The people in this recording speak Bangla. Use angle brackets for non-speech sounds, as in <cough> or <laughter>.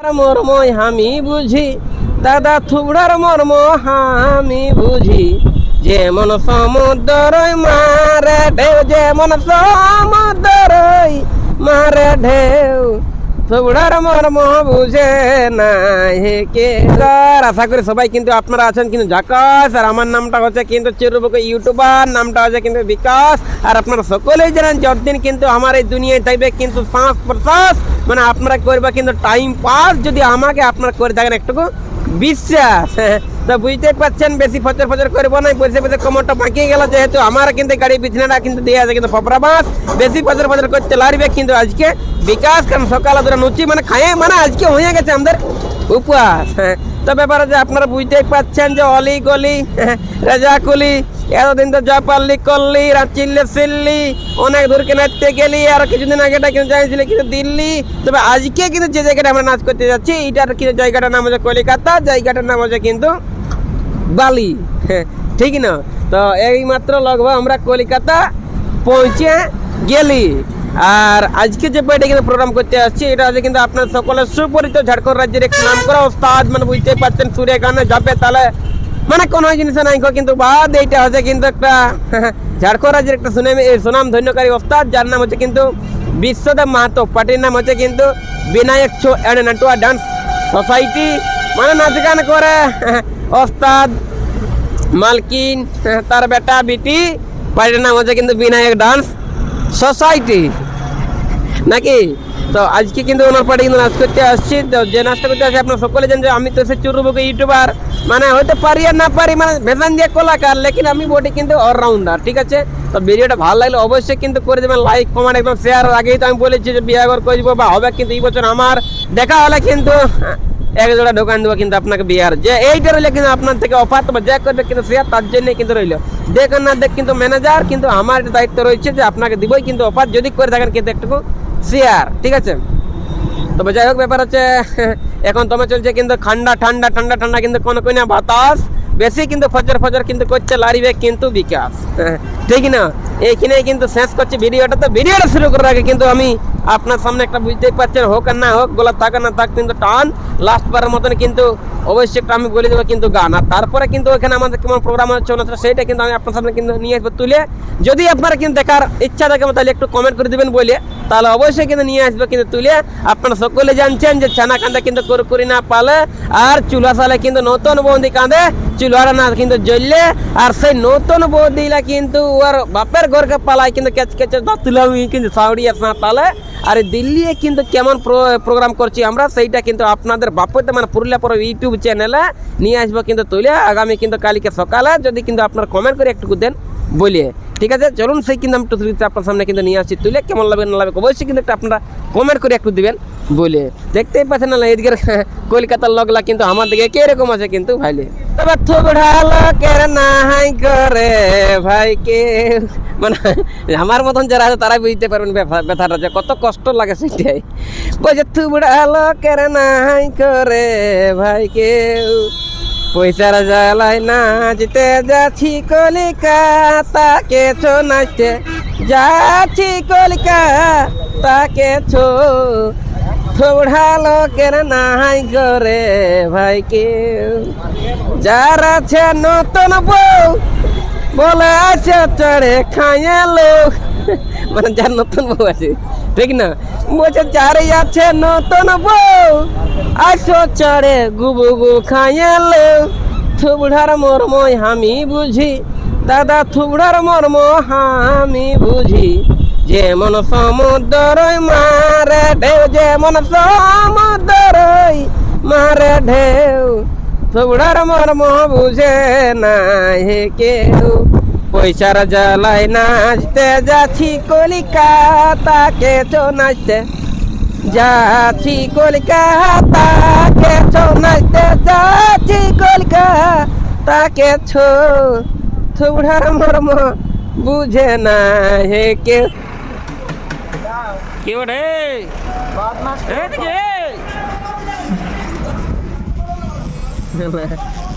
মর্ম আমি বুঝি। দাদা থুবড়ার মর্ম আমি বুঝি। যেমন সমুদ্র মারে ঢেউ, যেমন সমুদ্র মারে ঢেউ থুবড়ার মর্ম বুঝে হে কে স্যার আশা করি সবাই কিন্তু আপনারা আছেন কিন্তু জাকাস আর আমার নামটা হচ্ছে কিন্তু চিরবুক ইউটিউবার নামটা হচ্ছে কিন্তু বিকাশ আর আপনারা সকলেই জানেন যতদিন কিন্তু আমার এই দুনিয়ায় থাকবে কিন্তু শ্বাস প্রশ্বাস মানে আপনারা করবে কিন্তু টাইম পাস যদি আমাকে আপনারা করে থাকেন একটুকু বিশ্বাস? তো বুঝতে পারছেন, বেশি ফচর ফচর করব না, বসে বসে কোমরটা পাকিয়ে গেল, যেহেতু আমার কিন্তু গাড়ি বিছানাটা কিন্তু দেওয়া আছে, কিন্তু ফপরা বাস, বেশি ফচর ফচর করতে লাগবে কিন্তু আজকে বিকাশ, কারণ সকাল ধরে নুচি মানে খায় মানে আজকে হয়ে গেছে আমাদের উপবাস হ্যাঁ তো ব্যাপার আছে আপনারা বুঝতে পারছেন যে অলি গলি রেজাকুলি এতদিন তো জয়পাল্লি করলি চিল্লি সিল্লি অনেক দূর নাচতে গেলি আর কিছুদিন আগে এটা কিন্তু যাইছিলি কিন্তু দিল্লি। তবে আজকে কিন্তু যে জায়গাটা আমরা নাচ করতে যাচ্ছি এইটার কিন্তু জায়গাটার নাম হচ্ছে কলিকাতা জায়গাটার নাম হচ্ছে কিন্তু বালি। হ্যাঁ, ঠিক না? তো এই মাত্র লগভগ আমরা কলকাতা পৌঁছে গেলি। আর আজকে যে বইটা কিন্তু প্রোগ্রাম করতে আসছি এটা হচ্ছে কিন্তু আপনার সকলের সুপরিচিত ঝাড়খণ্ড রাজ্যের এক নাম করা ওস্তাদ মানে বুঝতেই পারছেন সুরে গানে যাবে তাহলে মানে কোনো জিনিস নাই কিন্তু বাদ এইটা হচ্ছে কিন্তু একটা <laughs> ঝাড়খণ্ড রাজ্যের একটা সুনাম সুনাম ধন্যকারী ওস্তাদ, যার নাম হচ্ছে কিন্তু বিশ্বদেব মাহাতো, পার্টির নাম হচ্ছে কিন্তু Binayak Chhau and Natua dance society. মানে নাচ গান করে <laughs> ওস্তাদ মালকিন, <laughs> তার বেটা বিটি, পার্টির নাম হচ্ছে কিন্তু বিনায়ক ডান্স সোসাইটি। নাকি? তো আজকে কিন্তু ওনার পাড়ে কিন্তু নাচ করতে আসছি। তো যে নাচটা করতে আসছি আপনার সকলে জানেন যে আমি তো সে চুরুবুকে ইউটিউবার। মানে হয়তো পারি আর না পারি মানে ভেসান দিয়ে কলাকার, লেকিন আমি বটি কিন্তু অলরাউন্ডার ঠিক আছে? তো ভিডিওটা ভালো লাগলে অবশ্যই কিন্তু করে দেবেন লাইক কমেন্ট একদম শেয়ার আগেই তো আমি বলেছি যে বিয়ে করে করব বা হবে কিন্তু এই বছর আমার। দেখা হলে কিন্তু এক জোড়া দোকান দেবো কিন্তু আপনাকে বিয়ার। যে এইটা রইলে কিন্তু আপনার থেকে অফার তো যে করবে কিন্তু শেয়ার তার জন্যই কিন্তু রইল। দেখ না, দেখ কিন্তু ম্যানেজার কিন্তু আমার দায়িত্ব রয়েছে যে আপনাকে দিবই কিন্তু অফার যদি করে থাকেন কিন্তু একটু শেয়ার ঠিক আছে? তবে যাই হোক, ব্যাপার হচ্ছে, এখন তোমার চলছে কিন্তু ঠান্ডা ঠান্ডা ঠান্ডা ঠান্ডা কিন্তু কোনো কোনো বাতাস। বেশি কিন্তু ফজর ফজর কিন্তু করছে লারিবে কিন্তু বিকাশ। ঠিক না? এইখানে কিন্তু শেষ করছি ভিডিওটা। তো ভিডিওটা শুরু করার আগে কিন্তু আমি আপনার সামনে একটা বুঝতেই পারছেন, হোক আর না হোক, গোলা থাক না থাক, কিন্তু টান লাস্ট বারের মতন কিন্তু অবশ্যই একটা আমি বলে দেবো কিন্তু গান। আর তারপরে কিন্তু ওখানে আমাদের কেমন প্রোগ্রাম হচ্ছে না সেইটা কিন্তু আমি আপনার সামনে কিন্তু নিয়ে আসব তুলে। যদি আপনারা কিন্তু দেখার ইচ্ছা থাকে তাহলে একটু কমেন্ট করে দিবেন বলে, তাহলে অবশ্যই কিন্তু নিয়ে আসবে কিন্তু তুলে। আপনারা সকলে জানছেন যে ছানা কান্দা কিন্তু কুরকুরি না পালে, আর চুলা সালে কিন্তু নতুন বন্দি কাঁদে। চুলারা না, কিন্তু জ্বললে আর সেই নতুন বৌদিলা কিন্তু ওর বাপের ঘরকে পালায়, কিন্তু কেচ কেচে দাঁতুলা কিন্তু সাউরি আসনা তালে আর দিল্লি কিন্তু কেমন প্রোগ্রাম করছি আমরা, সেইটা কিন্তু আপনাদের বাপতে মানে পুরুলিয়া পর ইউটিউব চ্যানেলে নিয়ে আসব কিন্তু তুলে, আগামী কিন্তু কালকে সকালে যদি কিন্তু আপনার কমেন্ট করে একটু দেন বলিয়ে। ঠিক আছে, চলুন সেই কিন্তু আমি টুথলিতে আপনার সামনে কিন্তু নিয়ে আসছি তুলে, কেমন লাগবে, না লাগবে, অবশ্যই কিন্তু একটা আপনারা কমেন্ট করে একটু দিবেন বলে দেখতেই পাচ্ছেন না এদিকে <laughs> কলকাতার লগলা কিন্তু আমার দিকে কীরকম আছে কিন্তু ভাইলে। তবে থুবড়া লোকের নাই করে ভাই কে মানে আমার মতন যারা আছে তারা বুঝতে পারবেন ব্যথা- ব্যথাটা যে কত কষ্ট লাগে সেটাই বলছে থুবড়া লোকের নাই করে ভাই কেউ পয়সার জ্বালাই নাচতে যাচ্ছি কলিকাতাকে ছো নাচতে যাচ্ছি কলিকাতাকে ছো থোড়া লোকের নাই করে ভাই কেউ। যার আছে নতুন বউ, বলে আছে চড়ে খাইয়ে লোক। মানে যার নতুন বউ আছে, ঠিক না? বলছে যারে আছে নতুন বউ, আসো চড়ে গুবু গু খাইয়ে থুবড়ার মর্ম আমি বুঝি, দাদা থুবড়ার মর্ম আমি বুঝি। যেমন সমুদ্র মারে, ঢেউ যেমন সমুদ্র মারে ঢেউ। থুবড়ার মর্ম বুঝে না হে কেউ। পয়সার জ্বালাই নাচতে যাচ্ছি কলিকাতাকে, চো নাচতে যাচ্ছি কলকাতাকে ছো নাচতে যাচ্ছি কলকাতাকে ছো থুবড়ার মর্ম বুঝে না হে কেউ কেউ রে এদিকে <laughs>